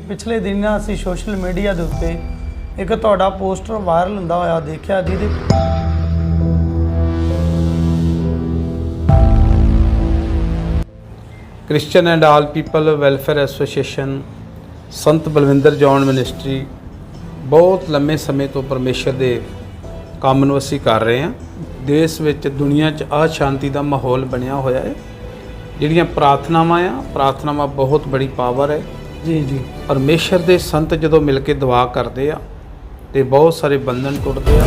ਪਿਛਲੇ ਦਿਨਾਂ ਅਸੀਂ ਸੋਸ਼ਲ ਮੀਡੀਆ ਦੇ ਉੱਤੇ ਇੱਕ ਤੁਹਾਡਾ ਪੋਸਟਰ ਵਾਇਰਲ ਹੁੰਦਾ ਹੋਇਆ ਦੇਖਿਆ ਜਿਹਦੇ Christian and all people welfare association, Sant Balwinder John ministry, ਬਹੁਤ ਲੰਮੇ ਸਮੇਂ ਤੋਂ ਪਰਮੇਸ਼ਰ ਦੇ ਕੰਮ ਨੂੰ ਅਸੀਂ ਕਰ ਰਹੇ ਹਾਂ। ਦੇਸ਼ ਵਿੱਚ, ਦੁਨੀਆ 'ਚ ਆ ਸ਼ਾਂਤੀ ਦਾ ਮਾਹੌਲ ਬਣਿਆ ਹੋਇਆ ਹੈ। ਜਿਹੜੀਆਂ ਪ੍ਰਾਰਥਨਾਵਾਂ ਆ, ਪ੍ਰਾਰਥਨਾਵਾਂ ਬਹੁਤ ਬੜੀ ਪਾਵਰ ਹੈ। ਜੀ ਜੀ। ਪਰਮੇਸ਼ਰ ਦੇ ਸੰਤ ਜਦੋਂ ਮਿਲ ਕੇ ਦੁਆ ਕਰਦੇ ਆ ਤੇ ਬਹੁਤ ਸਾਰੇ ਬੰਧਨ ਟੁੱਟਦੇ ਆ।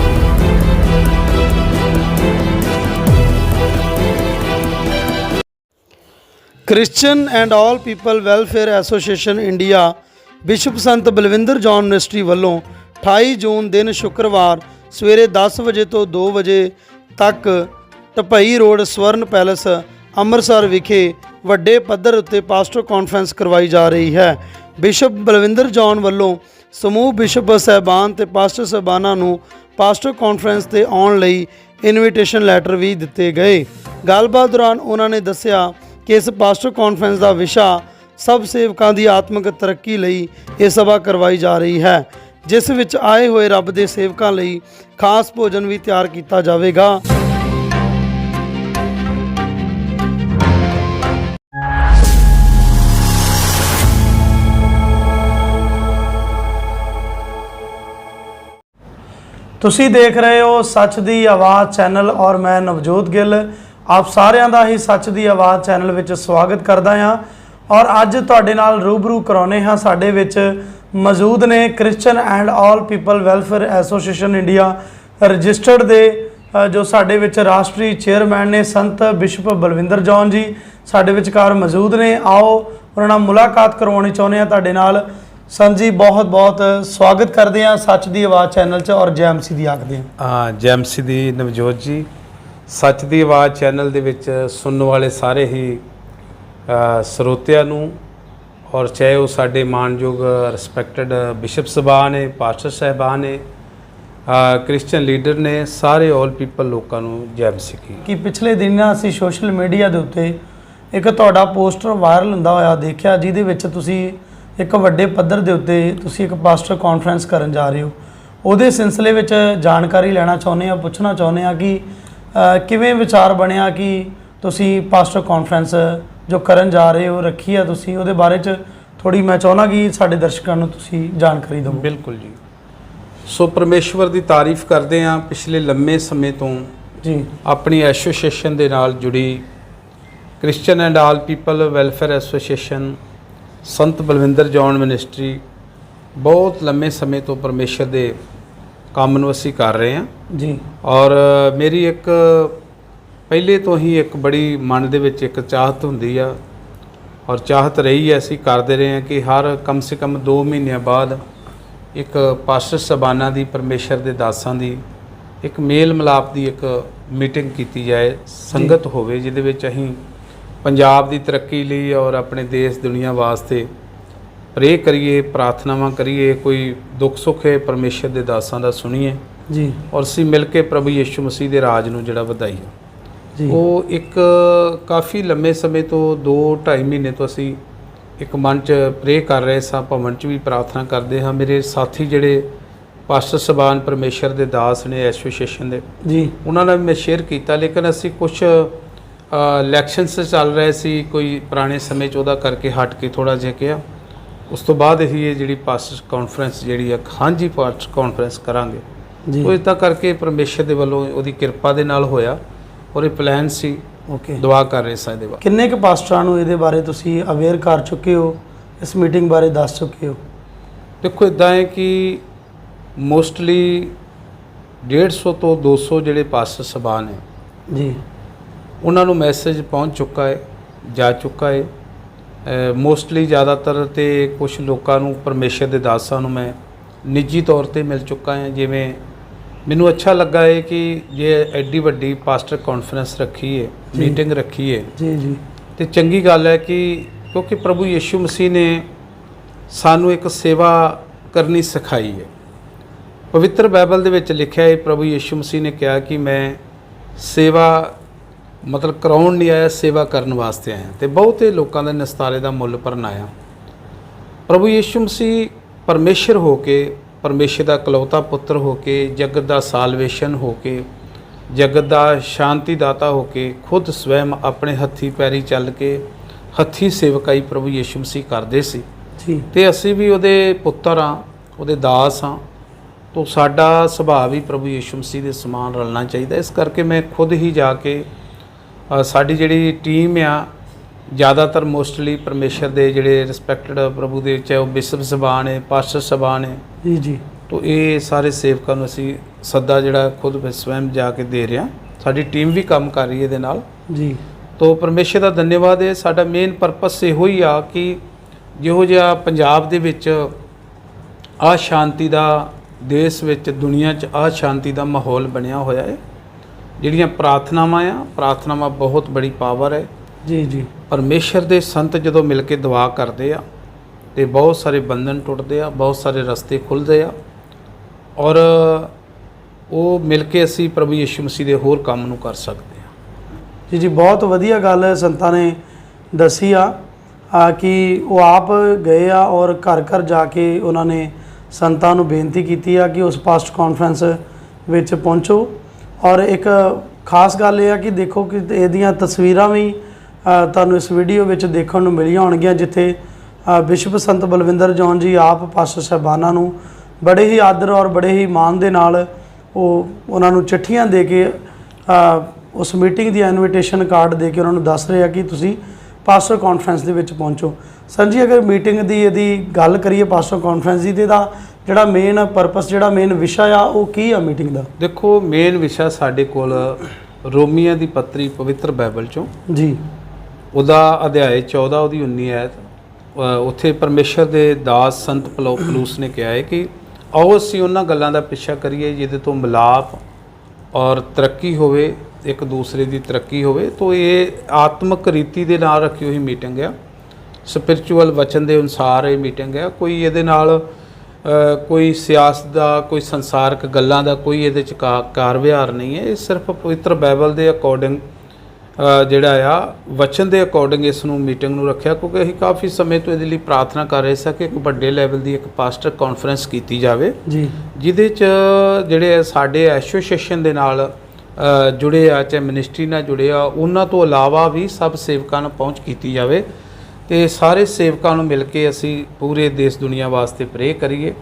Christian and all people welfare association India bishop Sant Balwinder John ministry ਵੱਲੋਂ 28 ਜੂਨ ਦਿਨ ਸ਼ੁੱਕਰਵਾਰ ਸਵੇਰੇ 10 ਵਜੇ ਤੋਂ 2 ਵਜੇ ਤੱਕ ਟਪਈ ਰੋਡ ਸਵਰਨ ਪੈਲੇਸ ਅੰਮ੍ਰਿਤਸਰ ਵਿਖੇ ਵੱਡੇ ਪੱਧਰ ਉੱਤੇ ਪਾਸਟਰ ਕਾਨਫਰੰਸ ਕਰਵਾਈ ਜਾ ਰਹੀ ਹੈ। ਬਿਸ਼ਪ ਬਲਵਿੰਦਰ ਜੌਨ ਵੱਲੋਂ ਸਮੂਹ ਬਿਸ਼ਪ ਸਹਿਬਾਨ ਤੇ ਪਾਸਟਰ ਸਹਿਬਾਨਾਂ ਨੂੰ ਪਾਸਟਰ ਕਾਨਫਰੰਸ ਤੇ ਆਉਣ ਲਈ ਇਨਵੀਟੇਸ਼ਨ ਲੈਟਰ ਵੀ ਦਿੱਤੇ ਗਏ। ਗੱਲਬਾਤ ਦੌਰਾਨ ਉਹਨਾਂ ਨੇ ਦੱਸਿਆ ਕਿ ਇਸ ਪਾਸਟਰ ਕਾਨਫਰੰਸ ਦਾ ਵਿਸ਼ਾ ਸਭ ਸੇਵਕਾਂ ਦੀ ਆਤਮਿਕ ਤਰੱਕੀ ਲਈ ਇਹ ਸਭਾ ਕਰਵਾਈ ਜਾ ਰਹੀ ਹੈ, ਜਿਸ ਵਿੱਚ ਆਏ ਹੋਏ ਰੱਬ ਦੇ ਸੇਵਕਾਂ ਲਈ ਖਾਸ ਭੋਜਨ ਵੀ ਤਿਆਰ ਕੀਤਾ ਜਾਵੇਗਾ। ਤੁਸੀਂ ਦੇਖ ਰਹੇ ਹੋ ਸੱਚ ਦੀ ਆਵਾਜ਼ ਚੈਨਲ ਔਰ ਮੈਂ ਨਵਜੋਤ ਗਿੱਲ। ਆਪ ਸਾਰਿਆਂ ਦਾ ਹੀ ਸੱਚ ਦੀ ਆਵਾਜ਼ ਚੈਨਲ ਵਿੱਚ ਸਵਾਗਤ ਕਰਦਾ ਹਾਂ ਔਰ ਅੱਜ ਤੁਹਾਡੇ ਨਾਲ ਰੂਬਰੂ ਕਰਾਉਨੇ ਹਾਂ ਸਾਡੇ ਵਿੱਚ ਮੌਜੂਦ ਨੇ Christian and all people welfare association India registered ਦੇ ਜੋ ਸਾਡੇ ਵਿੱਚ ਰਾਸ਼ਟਰੀ ਚੇਅਰਮੈਨ ਨੇ ਸੰਤ ਬਿਸ਼ਪ ਬਲਵਿੰਦਰ ਜੌਨ ਜੀ ਸਾਡੇ ਵਿਚਕਾਰ ਮੌਜੂਦ ਨੇ। ਆਓ ਉਹਨਾਂ ਨਾਲ ਮੁਲਾਕਾਤ ਕਰਵਾਉਣੀ ਚਾਹੁੰਦੇ ਹਾਂ ਤੁਹਾਡੇ ਨਾਲ। ਸੰਤ ਜੀ ਬਹੁਤ ਬਹੁਤ ਸਵਾਗਤ ਕਰਦੇ ਹਾਂ ਸੱਚ ਦੀ ਆਵਾਜ਼ ਚੈਨਲ 'ਚ ਔਰ ਜੈਮਸੀ ਦੀ ਆਖਦੇ ਹਾਂ ਆ ਜੈਮਸੀ ਦੀ ਨਵਜੋਤ ਜੀ ਸੱਚ ਦੀ ਆਵਾਜ਼ ਚੈਨਲ ਦੇ ਵਿੱਚ ਸੁਣਨ ਵਾਲੇ ਸਾਰੇ ਹੀ ਸਰੋਤਿਆਂ ਨੂੰ ਔਰ ਚਾਹੇ ਉਹ ਸਾਡੇ ਮਾਨਯੋਗ ਰਿਸਪੈਕਟਡ ਬਿਸ਼ਪ ਸਭਾ ਨੇ ਪਾਸਟਰ ਸਾਹਿਬਾਨ ਨੇ ਕ੍ਰਿਸਚੀਅਨ ਲੀਡਰ ਨੇ ਸਾਰੇ 올 ਪੀਪਲ ਲੋਕਾਂ ਨੂੰ ਜੈਮਸੀ ਕੀ। ਕਿ ਪਿਛਲੇ ਦਿਨਾਂ ਅਸੀਂ ਸੋਸ਼ਲ ਮੀਡੀਆ ਦੇ ਉੱਤੇ ਇੱਕ ਤੁਹਾਡਾ ਪੋਸਟਰ ਵਾਇਰਲ ਹੁੰਦਾ ਹੋਇਆ ਦੇਖਿਆ ਜਿਹਦੇ ਵਿੱਚ ਤੁਸੀਂ ਇੱਕ ਵੱਡੇ ਪੱਧਰ ਦੇ ਉੱਤੇ ਤੁਸੀਂ ਇੱਕ ਪਾਸਟਰ ਕਾਨਫਰੰਸ ਕਰਨ ਜਾ ਰਹੇ ਹੋ। ਉਹਦੇ ਸਿਲਸਿਲੇ ਵਿੱਚ ਜਾਣਕਾਰੀ ਲੈਣਾ ਚਾਹੁੰਦੇ ਆ ਪੁੱਛਣਾ ਚਾਹੁੰਦੇ ਆ ਕਿ ਕਿਵੇਂ ਵਿਚਾਰ ਬਣਿਆ ਕਿ ਤੁਸੀਂ ਪਾਸਟਰ ਕਾਨਫਰੰਸ ਜੋ ਕਰਨ ਜਾ ਰਹੇ ਹੋ ਰੱਖੀ ਆ ਤੁਸੀਂ ਉਹਦੇ ਬਾਰੇ ਚ ਥੋੜੀ ਮੈਂ ਚਾਹੁੰਦਾ ਕਿ ਸਾਡੇ ਦਰਸ਼ਕਾਂ ਨੂੰ ਤੁਸੀਂ ਜਾਣਕਾਰੀ ਦਿਓ ਬਿਲਕੁਲ ਜੀ। ਸੋ ਪਰਮੇਸ਼ਵਰ ਦੀ ਤਾਰੀਫ ਕਰਦੇ ਹਾਂ ਪਿਛਲੇ ਲੰਮੇ ਸਮੇਂ ਤੋਂ ਜੀ। ਆਪਣੀ ਐਸੋਸੀਏਸ਼ਨ ਦੇ ਨਾਲ ਜੁੜੀ Christian and all people welfare association Sant Balwinder John ministry ਬਹੁਤ ਲੰਮੇ ਸਮੇਂ ਤੋਂ ਪਰਮੇਸ਼ਰ ਦੇ ਕੰਮ ਨੂੰ ਅਸੀਂ ਕਰ ਰਹੇ ਹਾਂ। ਜੀ। ਔਰ ਮੇਰੀ ਇੱਕ ਪਹਿਲੇ ਤੋਂ ਹੀ ਇੱਕ ਬੜੀ ਮਨ ਦੇ ਵਿੱਚ ਇੱਕ ਚਾਹਤ ਹੁੰਦੀ ਆ ਔਰ ਚਾਹਤ ਰਹੀ ਹੈ ਅਸੀਂ ਕਰਦੇ ਰਹੇ ਹਾਂ ਕਿ ਹਰ ਕਮ ਸੇ ਕਮ 2 ਮਹੀਨਿਆਂ ਬਾਅਦ ਇੱਕ ਪਾਸਟਰ ਸਬਾਨਾ ਦੀ ਪਰਮੇਸ਼ਰ ਦੇ ਦਾਸਾਂ ਦੀ ਇੱਕ ਮੇਲ ਮਿਲਾਪ ਦੀ ਇੱਕ ਮੀਟਿੰਗ ਕੀਤੀ ਜਾਏ ਸੰਗਤ ਹੋਵੇ ਜਿਹਦੇ ਵਿੱਚ ਅਸੀਂ ਪੰਜਾਬ ਦੀ ਤਰੱਕੀ ਲਈ ਔਰ ਆਪਣੇ ਦੇਸ਼ ਦੁਨੀਆ ਵਾਸਤੇ ਪ੍ਰੇ ਕਰੀਏ ਪ੍ਰਾਰਥਨਾਵਾਂ ਕਰੀਏ ਕੋਈ ਦੁੱਖ ਸੁੱਖ ਹੈ ਪਰਮੇਸ਼ਰ ਦੇ ਦਾਸਾਂ ਦਾ ਸੁਣੀਏ। ਜੀ। ਔਰ ਅਸੀਂ ਮਿਲ ਕੇ ਪ੍ਰਭੂ ਯਿਸੂ ਮਸੀਹ ਦੇ ਰਾਜ ਨੂੰ ਜਿਹੜਾ ਵਧਾਈਏ। ਜੀ। ਉਹ ਇੱਕ ਕਾਫੀ ਲੰਮੇ ਸਮੇਂ ਤੋਂ 2 2.5 ਮਹੀਨੇ ਤੋਂ ਅਸੀਂ ਇੱਕ ਮਨ ਚ ਪ੍ਰੇ ਕਰ ਰਹੇ ਸਾਂ ਭਵਨ ਚ ਵੀ ਪ੍ਰਾਰਥਨਾ ਕਰਦੇ ਹਾਂ। ਮੇਰੇ ਸਾਥੀ ਜਿਹੜੇ ਪਾਸਟਰ ਸਬਾਨ ਪਰਮੇਸ਼ਰ ਦੇ ਦਾਸ ਨੇ ਐਸੋਸੀਏਸ਼ਨ ਦੇ ਜੀ। ਉਹਨਾਂ ਨਾਲ ਵੀ ਮੈਂ ਸ਼ੇਅਰ ਕੀਤਾ ਲੇਕਿਨ ਅਸੀਂ ਕੁਝ ਇਲੈਕਸ਼ਨਸ ਚੱਲ ਰਹੇ ਸੀ ਕੋਈ ਪੁਰਾਣੇ ਸਮੇਂ ਚ ਉਹਦਾ ਕਰਕੇ ਹਟ ਕੇ ਥੋੜਾ ਜਿਹਾ ਕਿਹਾ। ਉਸ ਤੋਂ ਬਾਅਦ ਅਸੀਂ ਇਹ ਜਿਹੜੀ ਪਾਸਟਰ ਕਾਨਫਰੰਸ ਜਿਹੜੀ ਆ ਹਾਂਜੀ ਪਾਸਟਰ ਕਾਨਫਰੰਸ ਕਰਾਂਗੇ। ਜੀ। ਉਹ ਇਦਾਂ ਕਰਕੇ ਪਰਮੇਸ਼ਰ ਦੇ ਵੱਲੋਂ ਉਹਦੀ ਕਿਰਪਾ ਦੇ ਨਾਲ ਹੋਇਆ ਔਰ ਇਹ ਪਲਾਨ ਸੀ ਓਕੇ ਦੁਆ ਕਰ ਰਹੇ ਸਾਂ ਇਹਦੇ ਬਾਰੇ। ਕਿੰਨੇ ਕੁ ਪਾਸਟਰਾਂ ਨੂੰ ਇਹਦੇ ਬਾਰੇ ਤੁਸੀਂ ਅਵੇਅਰ ਕਰ ਚੁੱਕੇ ਹੋ? ਇਸ ਮੀਟਿੰਗ ਬਾਰੇ ਦੱਸ ਚੁੱਕੇ ਹੋ? ਦੇਖੋ ਇਦਾਂ ਹੈ ਕਿ ਮੋਸਟਲੀ 150 ਤੋਂ 200 ਜਿਹੜੇ ਪਾਸਟਰ ਸਭਾ ਨੇ ਜੀ। ਉਹਨਾਂ ਨੂੰ ਮੈਸੇਜ ਪਹੁੰਚ ਚੁੱਕਾ ਹੈ ਜਾ ਚੁੱਕਾ ਹੈ। ਮੋਸਟਲੀ ਜ਼ਿਆਦਾਤਰ ਤੇ ਕੁਝ ਲੋਕਾਂ ਨੂੰ ਪਰਮੇਸ਼ਰ ਦੇ ਦਾਸਾਂ ਨੂੰ ਮੈਂ ਨਿੱਜੀ ਤੌਰ ਤੇ ਮਿਲ ਚੁੱਕਾ ਹਾਂ ਜਿਵੇਂ ਮੈਨੂੰ ਅੱਛਾ ਲੱਗਾ ਹੈ ਕਿ ਜੇ ਐਡੀ ਵੱਡੀ ਪਾਸਟਰ ਕਾਨਫਰੰਸ ਰੱਖੀ ਹੈ। ਮੀਟਿੰਗ ਰੱਖੀ ਹੈ। ਜੀ ਜੀ। ਤੇ ਚੰਗੀ ਗੱਲ ਹੈ ਕਿ ਕਿਉਂਕਿ ਪ੍ਰਭੂ ਯੀਸ਼ੂ ਮਸੀਹ ਨੇ ਸਾਨੂੰ ਇੱਕ ਸੇਵਾ ਕਰਨੀ ਸਿਖਾਈ ਹੈ। ਪਵਿੱਤਰ ਬਾਈਬਲ ਦੇ ਵਿੱਚ ਲਿਖਿਆ ਹੈ ਪ੍ਰਭੂ ਯੀਸ਼ੂ ਮਸੀਹ ਨੇ ਕਿਹਾ ਕਿ ਮੈਂ ਸੇਵਾ ਮਤਲਬ ਕਰਾਉਣ ਨਹੀਂ ਆਇਆ ਸੇਵਾ ਕਰਨ ਵਾਸਤੇ ਆਇਆ। ਤੇ ਬਹੁਤੇ ਲੋਕਾਂ ਦੇ ਨਿਸਤਾਰੇ ਦਾ ਮੁੱਲ ਭਰਨ ਆਇਆ। ਪ੍ਰਭੂ ਯੀਸ਼ੂ ਮਸੀਹ ਪਰਮੇਸ਼ਰ ਹੋ ਕੇ ਪਰਮੇਸ਼ਰ ਦਾ ਇਕਲੌਤਾ ਪੁੱਤਰ ਹੋ ਕੇ ਜਗਤ ਦਾ ਸਾਲਵੇਸ਼ਨ ਹੋ ਕੇ ਜਗਤ ਦਾ ਸ਼ਾਂਤੀ ਦਾਤਾ ਹੋ ਕੇ ਖੁਦ ਸਵੈਮ ਆਪਣੇ ਹੱਥੀ ਪੈਰੀ ਚੱਲ ਕੇ ਹੱਥੀ ਸੇਵਕਾਈ ਪ੍ਰਭੂ ਯੀਸ਼ੂ ਮਸੀਹ ਕਰਦੇ ਸੀ। ਜੀ। ਤੇ ਅਸੀਂ ਵੀ ਉਹਦੇ ਪੁੱਤਰ ਆ ਉਹਦੇ ਦਾਸ ਆ। ਤੋਂ ਸਾਡਾ ਸੁਭਾਅ ਵੀ ਪ੍ਰਭੂ ਯੀਸ਼ੂ ਮਸੀਹ ਦੇ ਸਮਾਨ ਰਲਣਾ ਚਾਹੀਦਾ। ਇਸ ਕਰਕੇ ਮੈਂ ਖੁਦ ਹੀ ਜਾ ਕੇ ਸਾਡੀ ਜਿਹੜੀ ਟੀਮ ਆ ਜ਼ਿਆਦਾਤਰ ਮੋਸਟਲੀ ਪਰਮੇਸ਼ਰ ਦੇ ਜਿਹੜੇ ਰਿਸਪੈਕਟਡ ਪ੍ਰਭੂ ਦੇ ਚਾਹੇ ਉਹ ਬਿਸ਼ਪ ਸਭਾਨ ਹੈ ਪਾਸਟਰ ਸਭਾਨ ਹੈ। ਜੀ ਜੀ। ਤੋਂ ਇਹ ਸਾਰੇ ਸੇਵਕਾਂ ਨੂੰ ਅਸੀਂ ਸੱਦਾ ਜਿਹੜਾ ਖੁਦ ਸਵੈਮ ਜਾ ਕੇ ਦੇ ਰਿਹਾ ਸਾਡੀ ਟੀਮ ਵੀ ਕੰਮ ਕਰ ਰਹੀ ਹੈ ਇਹਦੇ ਨਾਲ। ਜੀ। ਤੋ ਪਰਮੇਸ਼ਰ ਦਾ ਧੰਨਵਾਦ ਹੈ। ਸਾਡਾ ਮੇਨ ਪਰਪਸ ਇਹੋ ਹੀ ਆ ਕਿ ਜਿਹੋ ਜਿਹਾ ਪੰਜਾਬ ਦੇ ਵਿੱਚ ਆ ਸ਼ਾਂਤੀ ਦਾ ਦੇਸ਼ ਵਿੱਚ ਦੁਨੀਆ 'ਚ ਆ ਸ਼ਾਂਤੀ ਦਾ ਮਾਹੌਲ ਬਣਿਆ ਹੋਇਆ ਹੈ। ਜਿਹੜੀਆਂ ਪ੍ਰਾਰਥਨਾਵਾਂ ਆ ਪ੍ਰਾਰਥਨਾਵਾਂ ਬਹੁਤ ਬੜੀ ਪਾਵਰ ਹੈ। ਜੀ ਜੀ। ਪਰਮੇਸ਼ਰ ਦੇ ਸੰਤ ਜਦੋਂ ਮਿਲ ਕੇ ਦੁਆ ਕਰਦੇ ਆ ਤੇ ਬਹੁਤ ਸਾਰੇ ਬੰਧਨ ਟੁੱਟਦੇ ਆ ਬਹੁਤ ਸਾਰੇ ਰਸਤੇ ਖੁੱਲਦੇ ਆ ਔਰ ਉਹ ਮਿਲ ਕੇ ਅਸੀਂ ਪ੍ਰਭੂ ਯਿਸੂ ਮਸੀਹ ਦੇ ਹੋਰ ਕੰਮ ਨੂੰ ਕਰ ਸਕਦੇ ਆ। ਜੀ ਜੀ ਬਹੁਤ ਵਧੀਆ ਗੱਲ ਸੰਤਾਂ ਨੇ ਦੱਸੀ ਆ ਆ ਕਿ ਉਹ ਆਪ ਗਏ ਆ ਔਰ ਘਰ ਘਰ ਜਾ ਕੇ ਉਹਨਾਂ ਨੇ ਸੰਤਾਂ ਨੂੰ ਬੇਨਤੀ ਕੀਤੀ ਆ ਕਿ ਉਸ ਪਾਸਟ ਕਾਨਫਰੰਸ ਵਿੱਚ ਪਹੁੰਚੋ। ਔਰ ਇੱਕ ਖਾਸ ਗੱਲ ਇਹ ਆ ਕਿ ਦੇਖੋ ਕਿ ਇਹਦੀਆਂ ਤਸਵੀਰਾਂ ਵੀ ਤੁਹਾਨੂੰ ਇਸ ਵੀਡੀਓ ਵਿੱਚ ਦੇਖਣ ਨੂੰ ਮਿਲੀਆਂ ਹੋਣਗੀਆਂ ਜਿੱਥੇ ਅ, ਬਿਸ਼ਪ ਸੰਤ ਬਲਵਿੰਦਰ ਜੌਨ ਜੀ ਆਪ ਪਾਸਟਰ ਸਾਹਿਬਾਨਾਂ ਨੂੰ ਬੜੇ ਹੀ ਆਦਰ ਔਰ ਬੜੇ ਹੀ ਮਾਣ ਦੇ ਨਾਲ ਉਹ ਉਹਨਾਂ ਨੂੰ ਚਿੱਠੀਆਂ ਦੇ ਕੇ ਉਸ ਮੀਟਿੰਗ ਦੀ ਇਨਵੀਟੇਸ਼ਨ ਕਾਰਡ ਦੇ ਕੇ ਉਹਨਾਂ ਨੂੰ ਦੱਸ ਰਹੇ ਆ ਕਿ ਤੁਸੀਂ ਪਾਸਟਰ ਕਾਨਫਰੰਸ ਦੇ ਵਿੱਚ ਪਹੁੰਚੋ। ਸਰ ਜੀ ਅਗਰ ਮੀਟਿੰਗ ਦੀ ਇਹਦੀ ਗੱਲ ਕਰੀਏ ਪਾਸਟਰ ਕਾਨਫਰੰਸ ਦੀ ਤੇ ਇਹਦਾ ਜਿਹੜਾ ਮੇਨ ਪਰਪਸ ਜਿਹੜਾ ਮੇਨ ਵਿਸ਼ਾ ਆ ਉਹ ਕੀ ਆ ਮੀਟਿੰਗ ਦਾ? ਦੇਖੋ ਮੇਨ ਵਿਸ਼ਾ ਸਾਡੇ ਕੋਲ ਰੋਮੀਆਂ ਦੀ ਪੱਤਰੀ ਪਵਿੱਤਰ ਬਾਈਬਲ ਚੋਂ। ਜੀ। ਉਹਦਾ ਅਧਿਆਇ 14 ਉਹਦੀ 19 ਆਇਤ ਉੱਥੇ ਪਰਮੇਸ਼ਰ ਦੇ ਦਾਸ ਸੰਤ ਪਲੋ ਪਲੂਸ ਨੇ ਕਿਹਾ ਹੈ ਕਿ ਆਓ ਅਸੀਂ ਉਹਨਾਂ ਗੱਲਾਂ ਦਾ ਪਿੱਛਾ ਕਰੀਏ ਜਿਹਦੇ ਤੋਂ ਮਿਲਾਪ ਔਰ ਤਰੱਕੀ ਹੋਵੇ ਇੱਕ ਦੂਸਰੇ ਦੀ ਤਰੱਕੀ ਹੋਵੇ। ਤੋਂ ਇਹ ਆਤਮਿਕ ਰੀਤੀ ਦੇ ਨਾਲ ਰੱਖੀ ਹੋਈ ਮੀਟਿੰਗ ਆ। ਸਪਿਰਚੁਅਲ ਵਚਨ ਦੇ ਅਨੁਸਾਰ ਇਹ ਮੀਟਿੰਗ ਹੈ ਕੋਈ ਇਹਦੇ ਨਾਲ ਕੋਈ ਸਿਆਸਤ ਦਾ ਕੋਈ ਸੰਸਾਰਕ ਗੱਲਾਂ ਦਾ ਕੋਈ ਇਹਦੇ ਚ ਕਾਰ ਵਿਹਾਰ ਨਹੀਂ ਹੈ। ਇਹ ਸਿਰਫ ਪਵਿੱਤਰ ਬਾਈਬਲ ਦੇ ਅਕੋਰਡਿੰਗ ਜਿਹੜਾ ਆ ਵਚਨ ਦੇ ਅਕੋਰਡਿੰਗ ਇਸ ਨੂੰ ਮੀਟਿੰਗ ਨੂੰ ਰੱਖਿਆ ਕਿਉਂਕਿ ਅਸੀਂ ਕਾਫੀ ਸਮੇਂ ਤੋਂ ਇਹਦੇ ਲਈ ਪ੍ਰਾਰਥਨਾ ਕਰ ਰਹੇ ਸੀ ਕਿ ਇੱਕ ਵੱਡੇ ਲੈਵਲ ਦੀ ਇੱਕ ਪਾਸਟਰ ਕਾਨਫਰੰਸ ਕੀਤੀ ਜਾਵੇ ਜੀ। ਜਿਹਦੇ ਚ ਜਿਹੜੇ ਸਾਡੇ ਐਸੋਸੀਏਸ਼ਨ ਦੇ ਨਾਲ ਜੁੜੇ ਆ ਚਾਹੇ ਮਿਨਿਸਟਰੀ ਨਾਲ ਜੁੜੇ ਆ ਉਹਨਾਂ ਤੋਂ ਇਲਾਵਾ ਵੀ ਸਭ ਸੇਵਕਾਂ ਨੂੰ ਪਹੁੰਚ ਕੀਤੀ ਜਾਵੇ। ਤੇ ਸਾਰੇ ਸੇਵਕਾਂ ਨੂੰ ਮਿਲ ਕੇ ਅਸੀਂ ਪੂਰੇ ਦੇਸ਼ ਦੁਨੀਆ ਵਾਸਤੇ ਪ੍ਰੇ ਕਰੀਏ।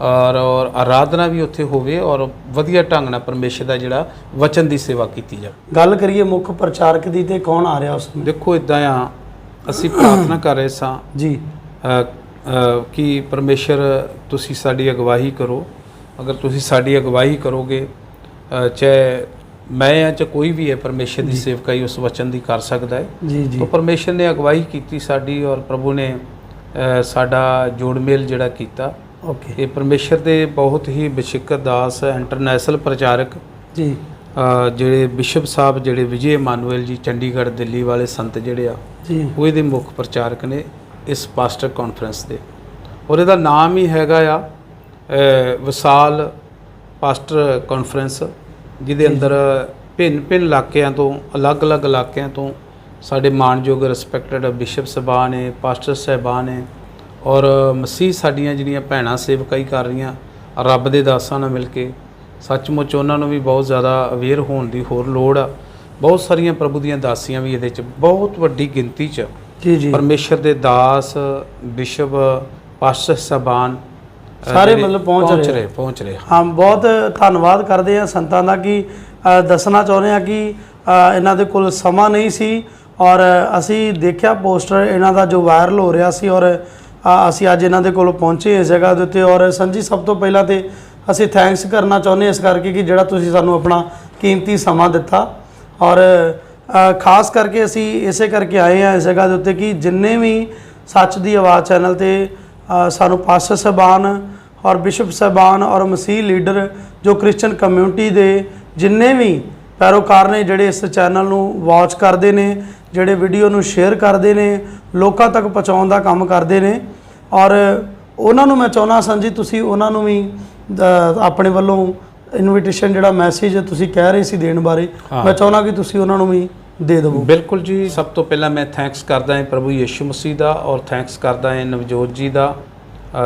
ਔਰ ਔਰ ਆਰਾਧਨਾ ਵੀ ਉੱਥੇ ਹੋਵੇ ਔਰ ਵਧੀਆ ਢੰਗ ਨਾਲ ਪਰਮੇਸ਼ਰ ਦਾ ਜਿਹੜਾ ਵਚਨ ਦੀ ਸੇਵਾ ਕੀਤੀ ਜਾਵੇ। ਗੱਲ ਕਰੀਏ ਮੁੱਖ ਪ੍ਰਚਾਰਕ ਦੀ ਤੇ ਕੌਣ ਆ ਰਿਹਾ ਉਸ ਨੂੰ ਦੇਖੋ ਇਦਾਂ ਆ ਅਸੀਂ ਪ੍ਰਾਰਥਨਾ ਕਰ ਰਹੇ ਸਾਂ ਜੀ। ਕਿ ਪਰਮੇਸ਼ਰ ਤੁਸੀਂ ਸਾਡੀ ਅਗਵਾਈ ਕਰੋ। ਅਗਰ ਤੁਸੀਂ ਸਾਡੀ ਅਗਵਾਈ ਕਰੋਗੇ ਚਾਹੇ ਮੈਂ ਆ ਚਾਹੇ ਕੋਈ ਵੀ ਹੈ ਪਰਮੇਸ਼ਰ ਦੀ ਸੇਵਕਾਈ ਉਸ ਵਚਨ ਦੀ ਕਰ ਸਕਦਾ ਹੈ। ਜੀ ਜੀ। ਤਾਂ ਪਰਮੇਸ਼ਰ ਨੇ ਅਗਵਾਈ ਕੀਤੀ ਸਾਡੀ ਔਰ ਪ੍ਰਭੂ ਨੇ ਸਾਡਾ ਜੋੜਮੇਲ ਜਿਹੜਾ ਕੀਤਾ। ਓਕੇ ਇਹ ਪਰਮੇਸ਼ਰ ਦੇ ਬਹੁਤ ਹੀ ਬਸ਼ਿਕਤ ਦਾਸ ਇੰਟਰਨੈਸ਼ਨਲ ਪ੍ਰਚਾਰਕ ਜੀ। ਜਿਹੜੇ ਬਿਸ਼ਪ ਸਾਹਿਬ ਜਿਹੜੇ ਵਿਜੇ ਮਾਨੂਅਲ ਜੀ ਚੰਡੀਗੜ੍ਹ ਦਿੱਲੀ ਵਾਲੇ ਸੰਤ ਜਿਹੜੇ ਆ ਜੀ। ਉਹ ਇਹਦੇ ਮੁੱਖ ਪ੍ਰਚਾਰਕ ਨੇ ਇਸ ਪਾਸਟਰ ਕਾਨਫਰੰਸ ਦੇ। ਔਰ ਇਹਦਾ ਨਾਮ ਹੀ ਹੈਗਾ ਆ ਵਿਸਾਲ ਪਾਸਟਰ ਕਾਨਫਰੰਸ। ਜਿਹਦੇ ਅੰਦਰ ਭਿੰਨ ਭਿੰਨ ਇਲਾਕਿਆਂ ਤੋਂ ਅਲੱਗ-ਅਲੱਗ ਇਲਾਕਿਆਂ ਤੋਂ ਸਾਡੇ ਮਾਣਯੋਗ ਰਿਸਪੈਕਟਡ ਬਿਸ਼ਪ ਸਾਹਿਬਾਨ ਨੇ ਪਾਸਟਰ ਸਾਹਿਬਾਨ ਨੇ ਔਰ ਮਸੀਹ ਸਾਡੀਆਂ ਜਿਹੜੀਆਂ ਭੈਣਾਂ ਸੇਵਕਾਈ ਕਰ ਰਹੀਆਂ ਰੱਬ ਦੇ ਦਾਸਾਂ ਨਾਲ ਮਿਲ ਕੇ ਸੱਚਮੁੱਚ ਉਹਨਾਂ ਨੂੰ ਵੀ ਬਹੁਤ ਜ਼ਿਆਦਾ ਅਵੇਅਰ ਹੋਣ ਦੀ ਹੋਰ ਲੋੜ ਆ। ਬਹੁਤ ਸਾਰੀਆਂ ਪ੍ਰਭੂ ਦੀਆਂ ਦਾਸੀਆਂ ਵੀ ਇਹਦੇ ਚ ਬਹੁਤ ਵੱਡੀ ਗਿਣਤੀ ਚ ਜੀ ਜੀ। ਪਰਮੇਸ਼ਰ ਦੇ ਦਾਸ ਬਿਸ਼ਪ ਪਾਸਟਰ ਸਾਹਿਬਾਨ ਸਾਰੇ ਮਤਲਬ ਪਹੁੰਚ ਰਹੇ ਪਹੁੰਚ ਰਹੇ ਹਾਂ। ਬਹੁਤ ਧੰਨਵਾਦ ਕਰਦੇ ਆ ਸੰਤਾਂ ਦਾ ਕਿ ਦੱਸਣਾ ਚਾਹੁੰਦੇ ਆ ਕਿ ਇਹਨਾਂ ਦੇ ਕੋਲ ਸਮਾਂ ਨਹੀਂ ਸੀ ਔਰ ਅਸੀਂ ਦੇਖਿਆ ਪੋਸਟਰ ਇਹਨਾਂ ਦਾ ਜੋ ਵਾਇਰਲ ਹੋ ਰਿਹਾ ਸੀ ਔਰ ਅਸੀਂ ਅੱਜ ਇਹਨਾਂ ਦੇ ਕੋਲ ਪਹੁੰਚੇ ਇਸ ਜਗ੍ਹਾ ਦੇ ਉੱਤੇ ਔਰ ਸੰਜੀ ਸਭ ਤੋਂ ਪਹਿਲਾਂ ਤੇ ਅਸੀਂ ਥੈਂਕਸ ਕਰਨਾ ਚਾਹੁੰਦੇ ਹਾਂ ਇਸ ਕਰਕੇ ਕਿ ਜਿਹੜਾ ਤੁਸੀਂ ਸਾਨੂੰ ਆਪਣਾ ਕੀਮਤੀ ਸਮਾਂ ਦਿੱਤਾ ਔਰ ਖਾਸ ਕਰਕੇ ਅਸੀਂ ਇਸੇ ਕਰਕੇ ਆਏ ਆ ਇਸ ਜਗ੍ਹਾ ਦੇ ਉੱਤੇ ਕਿ ਜਿੰਨੇ ਵੀ ਸੱਚ ਦੀ ਆਵਾਜ਼ ਚੈਨਲ ਤੇ ਸਾਨੂੰ ਪਾਸਟਰ ਸਾਹਿਬਾਨ ਔਰ ਬਿਸ਼ਪ ਸਾਹਿਬਾਨ ਔਰ ਮਸੀਹ ਲੀਡਰ ਜੋ ਕ੍ਰਿਸਚੀਅਨ ਕਮਿਊਨਿਟੀ ਦੇ ਜਿੰਨੇ ਵੀ ਪੈਰੋਕਾਰ ਨੇ ਜਿਹੜੇ ਇਸ ਚੈਨਲ ਨੂੰ ਵਾਚ ਕਰਦੇ ਨੇ ਜਿਹੜੇ ਵੀਡੀਓ ਨੂੰ ਸ਼ੇਅਰ ਕਰਦੇ ਨੇ ਲੋਕਾਂ ਤੱਕ ਪਹੁੰਚਾਉਣ ਦਾ ਕੰਮ ਕਰਦੇ ਨੇ ਔਰ ਉਹਨਾਂ ਨੂੰ ਮੈਂ ਚਾਹੁੰਦਾ ਸੰਜੀ ਤੁਸੀਂ ਉਹਨਾਂ ਨੂੰ ਵੀ ਆਪਣੇ ਵੱਲੋਂ ਇਨਵੀਟੇਸ਼ਨ ਜਿਹੜਾ ਮੈਸੇਜ ਤੁਸੀਂ ਕਹਿ ਰਹੇ ਸੀ ਦੇਣ ਬਾਰੇ। ਮੈਂ ਚਾਹੁੰਦਾ ਕਿ ਤੁਸੀਂ ਉਹਨਾਂ ਨੂੰ ਵੀ ਦੇ ਦੇਵੋ। ਬਿਲਕੁਲ ਜੀ ਸਭ ਤੋਂ ਪਹਿਲਾਂ ਮੈਂ ਥੈਂਕਸ ਕਰਦਾ ਹਾਂ ਪ੍ਰਭੂ ਯੀਸ਼ੂ ਮਸੀਹ ਦਾ ਔਰ ਥੈਂਕਸ ਕਰਦਾ ਹਾਂ ਨਵਜੋਤ ਜੀ ਦਾ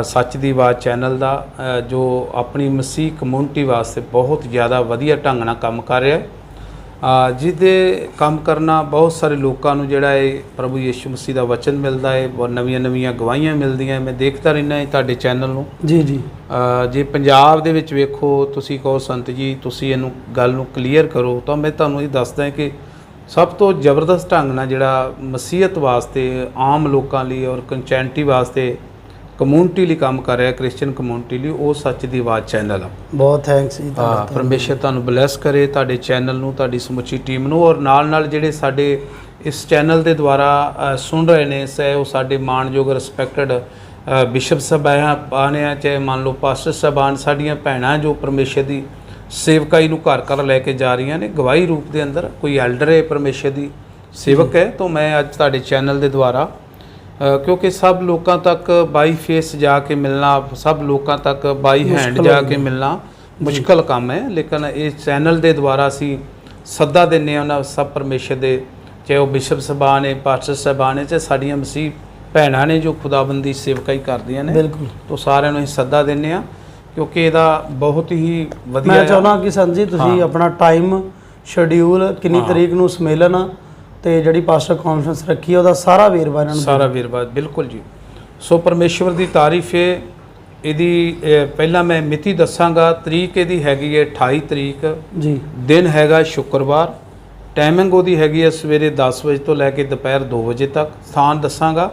ਸੱਚ ਦੀ ਆਵਾਜ਼ ਚੈਨਲ ਦਾ ਜੋ ਆਪਣੀ ਮਸੀਹ ਕਮਿਊਨਿਟੀ ਵਾਸਤੇ ਬਹੁਤ ਜ਼ਿਆਦਾ ਵਧੀਆ ਢੰਗ ਨਾਲ ਕੰਮ ਕਰ ਰਿਹਾ ਹੈ। ਜਿਹਦੇ ਕੰਮ ਕਰਨਾ ਬਹੁਤ ਸਾਰੇ ਲੋਕਾਂ ਨੂੰ ਜਿਹੜਾ ਹੈ ਪ੍ਰਭੂ ਯੀਸ਼ੂ ਮਸੀਹ ਦਾ ਵਚਨ ਮਿਲਦਾ ਹੈ ਬਹੁਤ ਨਵੀਆਂ ਨਵੀਆਂ ਗਵਾਹੀਆਂ ਮਿਲਦੀਆਂ ਮੈਂ ਦੇਖਦਾ ਰਹਿੰਦਾ ਹਾਂ ਤੁਹਾਡੇ ਚੈਨਲ ਨੂੰ। ਜੀ ਜੀ। ਜੇ ਪੰਜਾਬ ਦੇ ਵਿੱਚ ਵੇਖੋ ਤੁਸੀਂ ਕਹੋ ਸੰਤ ਜੀ ਤੁਸੀਂ ਇਹਨੂੰ ਗੱਲ ਨੂੰ ਕਲੀਅਰ ਕਰੋ ਤਾਂ ਮੈਂ ਤੁਹਾਨੂੰ ਇਹ ਦੱਸਦਾ ਕਿ ਸਭ ਤੋਂ ਜ਼ਬਰਦਸਤ ਢੰਗ ਨਾਲ ਜਿਹੜਾ ਮਸੀਹਤ ਵਾਸਤੇ ਆਮ ਲੋਕਾਂ ਲਈ ਔਰ ਕੰਚੈਂਟੀ ਵਾਸਤੇ ਕਮਿਊਨਿਟੀ ਲਈ ਕੰਮ ਕਰ ਰਿਹਾ ਕ੍ਰਿਸਚੀਅਨ ਕਮਿਊਨਿਟੀ ਲਈ ਉਹ ਸੱਚ ਦੀ ਆਵਾਜ਼ ਚੈਨਲ ਆ। ਬਹੁਤ ਥੈਂਕਸ ਜੀ ਹਾਂ ਪਰਮੇਸ਼ਰ ਤੁਹਾਨੂੰ ਬਲੈਸ ਕਰੇ ਤੁਹਾਡੇ ਚੈਨਲ ਨੂੰ ਤੁਹਾਡੀ ਸਮੁੱਚੀ ਟੀਮ ਨੂੰ ਔਰ ਨਾਲ ਨਾਲ ਜਿਹੜੇ ਸਾਡੇ ਇਸ ਚੈਨਲ ਦੇ ਦੁਆਰਾ ਸੁਣ ਰਹੇ ਨੇ ਸੇ ਉਹ ਸਾਡੇ ਮਾਣਯੋਗ ਰਿਸਪੈਕਟਡ ਬਿਸ਼ਪ ਸਾਹਿਬਾਨ ਆ ਚਾਹੇ ਮੰਨ ਲਓ ਪਾਸਟਰ ਸਾਹਿਬਾਨ ਸਾਡੀਆਂ ਭੈਣਾਂ ਜੋ ਪਰਮੇਸ਼ਰ ਦੀ ਸੇਵਕਾਈ ਨੂੰ ਘਰ ਘਰ ਲੈ ਕੇ ਜਾ ਰਹੀਆਂ ਨੇ। ਗਵਾਹੀ ਰੂਪ ਦੇ ਅੰਦਰ ਕੋਈ ਐਲਡਰ ਹੈ ਪਰਮੇਸ਼ਰ ਦੀ ਸੇਵਕ ਹੈ। ਤਾਂ ਮੈਂ ਅੱਜ ਤੁਹਾਡੇ ਚੈਨਲ ਦੇ ਦੁਆਰਾ ਕਿਉਂਕਿ ਸਭ ਲੋਕਾਂ ਤੱਕ ਬਾਈ ਫੇਸ ਜਾ ਕੇ ਮਿਲਣਾ ਸਭ ਲੋਕਾਂ ਤੱਕ ਬਾਈ ਹੈਂਡ ਜਾ ਕੇ। ਮਿਲਣਾ ਮੁਸ਼ਕਲ ਕੰਮ ਹੈ। ਲੇਕਿਨ ਇਹ ਚੈਨਲ ਦੇ ਦੁਆਰਾ ਅਸੀਂ ਸੱਦਾ ਦਿੰਨੇ ਆ ਉਹਨਾਂ ਸਭ ਪਰਮੇਸ਼ਰ ਦੇ ਚਾਹੇ ਉਹ ਬਿਸ਼ਪ ਸਾਹਿਬਾਨ ਨੇ ਪਾਸਟਰ ਸਾਹਿਬਾਨ ਨੇ ਚਾਹੇ ਸਾਡੀਆਂ ਮਸੀਹ ਭੈਣਾਂ ਨੇ ਜੋ ਖੁਦਾਬੰਦੀ ਸੇਵਕਾਈ ਕਰਦੀਆਂ ਨੇ। ਬਿਲਕੁਲ। ਤੋਂ ਸਾਰਿਆਂ ਨੂੰ ਅਸੀਂ ਸੱਦਾ ਦਿੰਨੇ ਆ ਕਿਉਂਕਿ ਇਹਦਾ ਬਹੁਤ ਹੀ ਵਧੀਆ ਮੈਂ। ਚਾਹੁੰਦਾ ਕਿ ਸੰਤ ਜੀ ਤੁਸੀਂ। ਆਪਣਾ ਟਾਈਮ ਸ਼ਡਿਊਲ ਕਿੰਨੀ। ਤਰੀਕ ਨੂੰ ਸਮੇਲਨ ਆ ਤੇ ਜਿਹੜੀ ਪਾਸਟਰ ਕਾਨਫਰੰਸ ਰੱਖੀ ਉਹਦਾ ਸਾਰਾ ਵੇਰਵਾ ਇਹਨਾਂ ਨੂੰ ਸਾਰਾ ਵੀਰਵਾਦ ਬਿਲਕੁਲ ਜੀ। ਸੋ ਪਰਮੇਸ਼ਵਰ ਦੀ ਤਾਰੀਫ ਹੈ ਇਹਦੀ ਪਹਿਲਾਂ ਮੈਂ ਮਿਤੀ ਦੱਸਾਂਗਾ ਤਰੀਕ ਇਹਦੀ ਹੈਗੀ ਹੈ 28 ਤਰੀਕ। ਜੀ। ਦਿਨ ਹੈਗਾ ਸ਼ੁੱਕਰਵਾਰ। ਟਾਈਮਿੰਗ ਉਹਦੀ ਹੈਗੀ ਹੈ ਸਵੇਰੇ 10 ਵਜੇ ਤੋਂ ਲੈ ਕੇ ਦੁਪਹਿਰ 2 ਵਜੇ ਤੱਕ। ਸਥਾਨ ਦੱਸਾਂਗਾ।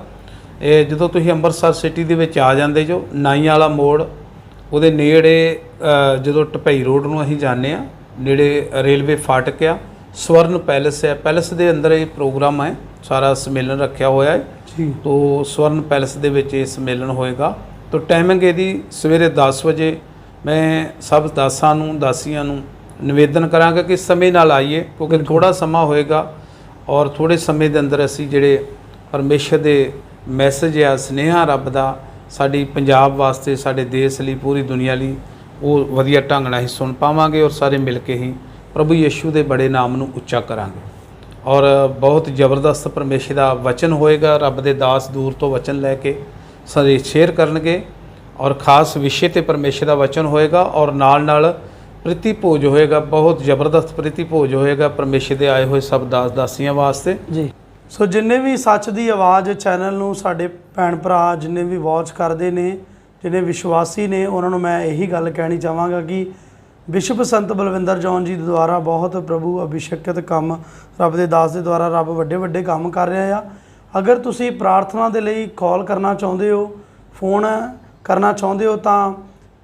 ਇਹ ਜਦੋਂ ਤੁਸੀਂ ਅੰਮ੍ਰਿਤਸਰ ਸਿਟੀ ਦੇ ਵਿੱਚ ਆ ਜਾਂਦੇ ਜੋ ਨਾਈਆਂ ਵਾਲਾ ਮੋੜ ਉਹਦੇ ਨੇੜੇ ਜਦੋਂ ਟਪਈ ਰੋਡ ਨੂੰ ਅਸੀਂ ਜਾਂਦੇ ਆ ਨੇੜੇ ਰੇਲਵੇ ਫਾਟਕ ਆ ਸਵਰਨ ਪੈਲੇਸ ਹੈ। ਪੈਲੇਸ ਦੇ ਅੰਦਰ ਇਹ ਪ੍ਰੋਗਰਾਮ ਹੈ ਸਾਰਾ ਸੰਮੇਲਨ ਰੱਖਿਆ ਹੋਇਆ ਹੈ। ਜੀ। ਤੋ ਸਵਰਨ ਪੈਲੇਸ ਦੇ ਵਿੱਚ ਇਹ ਸੰਮੇਲਨ ਹੋਏਗਾ। ਤੋ ਟਾਈਮਿੰਗ ਇਹਦੀ ਸਵੇਰੇ 10 ਵਜੇ ਮੈਂ ਸਭ ਦਾਸਾਂ ਨੂੰ ਦਾਸੀਆਂ ਨੂੰ ਨਿਵੇਦਨ ਕਰਾਂਗਾ ਕਿ ਸਮੇਂ ਨਾਲ ਆਈਏ ਕਿਉਂਕਿ ਥੋੜਾ ਸਮਾਂ ਹੋਏਗਾ ਔਰ ਥੋੜੇ ਸਮੇਂ ਦੇ ਅੰਦਰ ਅਸੀਂ ਜਿਹੜੇ ਪਰਮੇਸ਼ਰ ਦੇ ਮੈਸੇਜ ਆ ਸਨੇਹਾ ਰੱਬ ਦਾ ਸਾਡੀ ਪੰਜਾਬ ਵਾਸਤੇ, ਸਾਡੇ ਦੇਸ਼ ਲਈ, ਪੂਰੀ ਦੁਨੀਆ ਲਈ ਉਹ ਵਧੀਆ ਢੰਗ ਨਾਲ ਹੀ ਸੁਣ ਪਾਵਾਂਗੇ ਔਰ ਸਾਰੇ ਮਿਲ ਕੇ ਹੀ ਪ੍ਰਭੂ ਯੀਸ਼ੂ ਦੇ ਬੜੇ ਨਾਮ ਨੂੰ ਉੱਚਾ ਕਰਾਂਗੇ। ਔਰ ਬਹੁਤ ਜ਼ਬਰਦਸਤ ਪਰਮੇਸ਼ਰ ਦਾ ਵਚਨ ਹੋਏਗਾ, ਰੱਬ ਦੇ ਦਾਸ ਦੂਰ ਤੋਂ ਵਚਨ ਲੈ ਕੇ ਸਾਰੇ ਸ਼ੇਅਰ ਕਰਨਗੇ ਔਰ ਖਾਸ ਵਿਸ਼ੇ ਤੇ ਪਰਮੇਸ਼ਰ ਦਾ ਵਚਨ ਹੋਏਗਾ ਔਰ ਨਾਲ ਨਾਲ ਪ੍ਰੀਤੀ ਭੋਜ ਹੋਏਗਾ, ਬਹੁਤ ਜ਼ਬਰਦਸਤ ਪ੍ਰੀਤੀ ਭੋਜ ਹੋਏਗਾ, ਪਰਮੇਸ਼ਰ ਦੇ ਆਏ ਹੋਏ ਸਭ ਦਾਸ ਦਾਸੀਆਂ ਵਾਸਤੇ। ਜੀ। ਸੋ ਜਿੰਨੇ ਵੀ ਸੱਚ ਦੀ ਆਵਾਜ਼ ਚੈਨਲ ਨੂੰ ਸਾਡੇ ਭੈਣ ਭਰਾ ਜਿੰਨੇ ਵੀ ਵਾਚ ਕਰਦੇ ਨੇ, ਜਿੰਨੇ ਵਿਸ਼ਵਾਸੀ ਨੇ, ਉਹਨਾਂ ਨੂੰ ਮੈਂ ਇਹੀ ਗੱਲ ਕਹਿਣੀ ਚਾਹਾਂਗਾ ਕਿ ਬਿਸ਼ਪ ਸੰਤ ਬਲਵਿੰਦਰ ਜੌਨ ਜੀ ਦੇ ਦੁਆਰਾ ਬਹੁਤ ਪ੍ਰਭੂ ਅਭਿਸ਼ੇਕਤ ਕੰਮ ਰੱਬ ਦੇ ਦਾਸ ਦੇ ਦੁਆਰਾ ਰੱਬ ਵੱਡੇ ਵੱਡੇ ਕੰਮ ਕਰ ਰਿਹਾ ਆ। ਅਗਰ ਤੁਸੀਂ ਪ੍ਰਾਰਥਨਾ ਦੇ ਲਈ ਕਾਲ ਕਰਨਾ ਚਾਹੁੰਦੇ ਹੋ ਫੋਨ ਕਰਨਾ ਚਾਹੁੰਦੇ ਹੋ, ਤਾਂ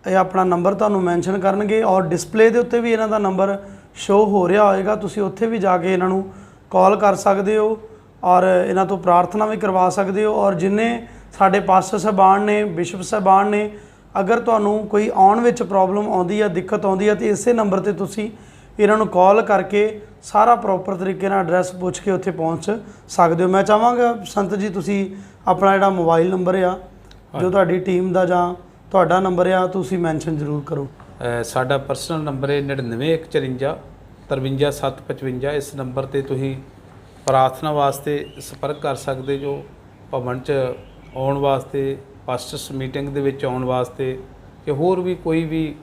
ਇਹ ਆਪਣਾ ਨੰਬਰ ਤੁਹਾਨੂੰ ਮੈਂਸ਼ਨ ਕਰਨਗੇ ਔਰ ਡਿਸਪਲੇ ਦੇ ਉੱਤੇ ਵੀ ਇਹਨਾਂ ਦਾ ਨੰਬਰ ਸ਼ੋ ਹੋ ਰਿਹਾ ਹੋਏਗਾ। ਤੁਸੀਂ ਉੱਥੇ ਵੀ ਜਾ ਕੇ ਇਹਨਾਂ ਨੂੰ ਕਾਲ ਕਰ ਸਕਦੇ ਹੋ। ਔਰ ਇਹਨਾਂ ਤੋਂ ਪ੍ਰਾਰਥਨਾ ਵੀ ਕਰਵਾ ਸਕਦੇ ਹੋ। ਔਰ ਜਿੰਨੇ ਸਾਡੇ ਪਾਸਟਰ ਸਾਹਿਬਾਨ ਨੇ ਬਿਸ਼ਪ ਸਾਹਿਬਾਨ ਨੇ ਅਗਰ ਤੁਹਾਨੂੰ ਕੋਈ ਆਉਣ ਵਿੱਚ ਪ੍ਰੋਬਲਮ ਆਉਂਦੀ ਹੈ ਦਿੱਕਤ ਆਉਂਦੀ ਹੈ ਤੇ ਇਸੇ ਨੰਬਰ ਤੇ ਤੁਸੀਂ ਇਹਨਾਂ ਨੂੰ ਕਾਲ ਕਰਕੇ ਸਾਰਾ ਪ੍ਰੋਪਰ ਤਰੀਕੇ ਨਾਲ ਐਡਰੈਸ ਪੁੱਛ ਕੇ ਉੱਥੇ ਪਹੁੰਚ ਸਕਦੇ ਹੋ। ਮੈਂ ਚਾਹਾਂਗਾ ਸੰਤ ਜੀ ਤੁਸੀਂ ਆਪਣਾ ਜਿਹੜਾ ਮੋਬਾਈਲ ਨੰਬਰ ਆ ਜੋ ਤੁਹਾਡੀ ਟੀਮ ਦਾ ਜਾਂ ਤੁਹਾਡਾ ਨੰਬਰ ਆ ਤੁਸੀਂ ਮੈਂਸ਼ਨ ਜ਼ਰੂਰ ਕਰੋ। ਸਾਡਾ ਪਰਸਨਲ ਨੰਬਰ ਹੈ 99154 53755 ਇਸ ਨੰਬਰ ਤੇ ਤੁਸੀਂ ਪ੍ਰਾਰਥਨਾ ਵਾਸਤੇ ਸੰਪਰਕ ਕਰ ਸਕਦੇ ਜੋ ਭਵਨ ਚ ਆਉਣ ਵਾਸਤੇ ਪਾਸਟਰਸ ਮੀਟਿੰਗ ਦੇ ਵਿੱਚ ਆਉਣ ਵਾਸਤੇ ਕਿ ਹੋਰ ਵੀ ਕੋਈ ਵੀ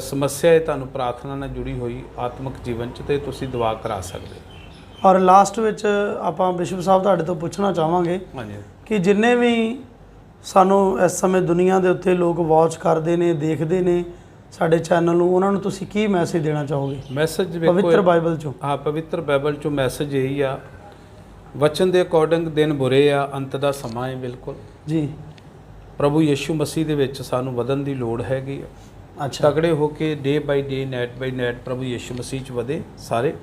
ਸਮੱਸਿਆ ਹੈ ਤੁਹਾਨੂੰ ਪ੍ਰਾਰਥਨਾ ਨਾਲ ਜੁੜੀ ਹੋਈ ਆਤਮਿਕ ਜੀਵਨ ਚ ਤੇ ਤੁਸੀਂ ਦੁਆ ਕਰਾ ਸਕਦੇ। ਔਰ ਲਾਸਟ ਵਿੱਚ ਆਪਾਂ ਬਿਸ਼ਪ ਸਾਹਿਬ ਤੁਹਾਡੇ ਤੋਂ ਪੁੱਛਣਾ ਚਾਹਾਂਗੇ ਹਾਂਜੀ ਕਿ ਜਿੰਨੇ ਵੀ ਸਾਨੂੰ ਇਸ ਸਮੇਂ ਦੁਨੀਆ ਦੇ ਉੱਤੇ ਲੋਕ ਵਾਚ ਕਰਦੇ ਨੇ ਦੇਖਦੇ ਨੇ ਸਾਡੇ ਚੈਨਲ ਨੂੰ ਉਹਨਾਂ ਨੂੰ ਤੁਸੀਂ ਕੀ ਮੈਸੇਜ ਦੇਣਾ ਚਾਹੋਗੇ? ਮੈਸੇਜ ਪਵਿੱਤਰ ਬਾਈਬਲ ਚੋਂ। ਹਾਂ ਪਵਿੱਤਰ ਬਾਈਬਲ ਚੋਂ ਮੈਸੇਜ ਇਹੀ ਆ। ਵਚਨ ਦੇ ਅਕੋਰਡਿੰਗ ਦਿਨ ਬੁਰੇ ਆ ਅੰਤ ਦਾ ਸਮਾਂ ਹੈ ਬਿਲਕੁਲ। ਜੀ। ਪ੍ਰਭੂ ਯੀਸ਼ੂ ਮਸੀਹ ਦੇ ਵਿੱਚ ਸਾਨੂੰ ਵਧਣ ਦੀ ਲੋੜ ਹੈਗੀ ਆ। ਅੱਛਾ। ਤਗੜੇ ਹੋ ਕੇ ਡੇ ਬਾਈ ਡੇ ਨੈਟ ਬਾਈ ਨੈਟ ਪ੍ਰਭੂ ਯੀਸ਼ੂ ਮਸੀਹ ਚ ਵਧੇ ਸਾਰੇ।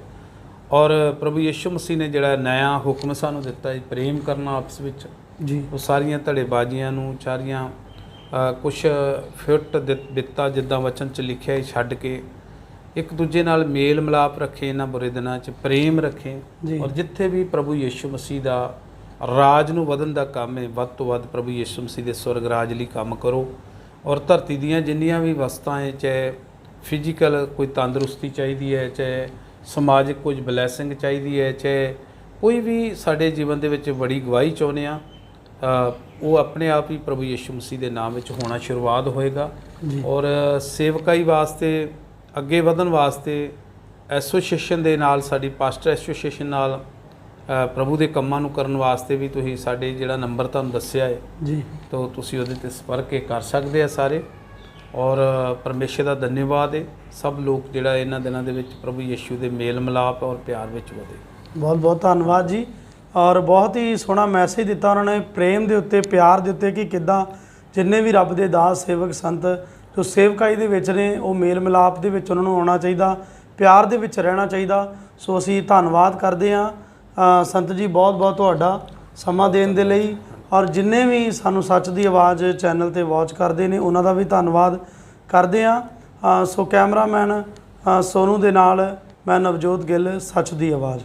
ਔਰ ਪ੍ਰਭੂ ਯੀਸ਼ੂ ਮਸੀਹ ਨੇ ਜਿਹੜਾ ਨਇਆ ਹੁਕਮ ਸਾਨੂੰ ਦਿੱਤਾ ਹੈ ਪ੍ਰੇਮ ਕਰਨਾ ਆਪਸ ਵਿੱਚ। ਜੀ। ਉਹ ਸਾਰੀਆਂ ਧੜੇਬਾਜ਼ੀਆਂ ਨੂੰ ਚਾਰੀਆਂ ਕੁਝ ਫਿੱਟ ਦਿੱਤਾ ਜਿੱਦਾਂ ਵਚਨ ਚ ਲਿਖਿਆ ਹੈ ਛੱਡ ਕੇ। ਇੱਕ ਦੂਜੇ ਨਾਲ ਮੇਲ ਮਿਲਾਪ ਰੱਖੇ ਇਹਨਾਂ ਬੁਰੇ ਦਿਨਾਂ ਚ ਪ੍ਰੇਮ ਰੱਖੇ। ਔਰ ਜਿੱਥੇ ਵੀ ਪ੍ਰਭੂ ਯੀਸ਼ੂ ਮਸੀਹ ਦਾ ਰਾਜ ਨੂੰ ਵਧਣ ਦਾ ਕੰਮ ਹੈ ਵੱਧ ਤੋਂ ਵੱਧ ਪ੍ਰਭੂ ਯੀਸ਼ੂ ਮਸੀਹ ਦੇ ਸਵਰਗ ਰਾਜ ਲਈ ਕੰਮ ਕਰੋ। ਔਰ ਧਰਤੀ ਦੀਆਂ ਜਿੰਨੀਆਂ ਵੀ ਵਸਤਾਂ ਹੈ ਚਾਹੇ ਫਿਜ਼ੀਕਲ ਕੋਈ ਤੰਦਰੁਸਤੀ ਚਾਹੀਦੀ ਹੈ ਚਾਹੇ ਸਮਾਜਿਕ ਕੁਝ ਬਲੇਸਿੰਗ ਚਾਹੀਦੀ ਹੈ ਚਾਹੇ ਕੋਈ ਵੀ ਸਾਡੇ ਜੀਵਨ ਦੇ ਵਿੱਚ ਬੜੀ ਗਵਾਹੀ ਚਾਹੁੰਦੇ ਆ ਉਹ ਆਪਣੇ ਆਪ ਹੀ ਪ੍ਰਭੂ ਯਿਸੂ ਮਸੀਹ ਦੇ ਨਾਮ ਵਿੱਚ ਹੋਣਾ ਸ਼ੁਰੂਆਤ ਹੋਏਗਾ। ਔਰ ਸੇਵਕਾਈ ਵਾਸਤੇ ਅੱਗੇ ਵਧਣ ਵਾਸਤੇ ਐਸੋਸੀਏਸ਼ਨ ਦੇ ਨਾਲ ਸਾਡੀ ਪਾਸਟਰ ਐਸੋਸੀਏਸ਼ਨ ਨਾਲ ਪ੍ਰਭੂ ਦੇ ਕੰਮਾਂ ਨੂੰ ਕਰਨ ਵਾਸਤੇ ਵੀ ਤੁਸੀਂ ਸਾਡੇ ਜਿਹੜਾ ਨੰਬਰ ਤੁਹਾਨੂੰ ਦੱਸਿਆ ਹੈ ਜੀ। ਤਾਂ ਤੁਸੀਂ ਉਹਦੇ ਤੇ ਸੰਪਰਕ ਇਹ ਕਰ ਸਕਦੇ ਆ ਸਾਰੇ। ਔਰ ਪਰਮੇਸ਼ਰ ਦਾ ਧੰਨਵਾਦ ਹੈ ਸਭ ਲੋਕ ਜਿਹੜਾ ਇਹਨਾਂ ਦਿਨਾਂ ਦੇ ਵਿੱਚ ਪ੍ਰਭੂ ਯਿਸੂ ਦੇ ਮੇਲ ਮਿਲਾਪ ਔਰ ਪਿਆਰ ਵਿੱਚ ਵਧੇ। ਬਹੁਤ ਬਹੁਤ ਧੰਨਵਾਦ ਜੀ। ਔਰ ਬਹੁਤ ਹੀ ਸੋਹਣਾ ਮੈਸੇਜ ਦਿੱਤਾ ਉਹਨਾਂ ਨੇ ਪ੍ਰੇਮ ਦੇ ਉੱਤੇ ਪਿਆਰ ਦੇ ਉੱਤੇ ਕਿ ਕਿੱਦਾਂ ਜਿੰਨੇ ਵੀ ਰੱਬ ਦੇ ਦਾਸ ਸੇਵਕ ਸੰਤ ਜੋ ਸੇਵਕਾਈ ਦੇ ਵਿੱਚ ਨੇ ਉਹ ਮੇਲ ਮਿਲਾਪ ਦੇ ਵਿੱਚ ਉਹਨਾਂ ਨੂੰ ਆਉਣਾ ਚਾਹੀਦਾ ਪਿਆਰ ਦੇ ਵਿੱਚ ਰਹਿਣਾ ਚਾਹੀਦਾ। ਸੋ ਅਸੀਂ ਧੰਨਵਾਦ ਕਰਦੇ ਹਾਂ। ਸੰਤ ਜੀ ਬਹੁਤ ਬਹੁਤ ਤੁਹਾਡਾ ਸਮਾਂ ਦੇਣ ਦੇ ਲਈ ਔਰ ਜਿੰਨੇ ਵੀ ਸਾਨੂੰ ਸੱਚ ਦੀ ਆਵਾਜ਼ ਚੈਨਲ ਤੇ ਵਾਚ ਕਰਦੇ ਨੇ ਉਹਨਾਂ ਦਾ ਵੀ ਧੰਨਵਾਦ ਕਰਦੇ ਹਾਂ। ਸੋ ਕੈਮਰਾਮੈਨ ਅ, ਸੋਨੂ ਦੇ ਨਾਲ ਮੈਂ ਨਵਜੋਤ ਗਿੱਲ ਸੱਚ ਦੀ ਆਵਾਜ਼।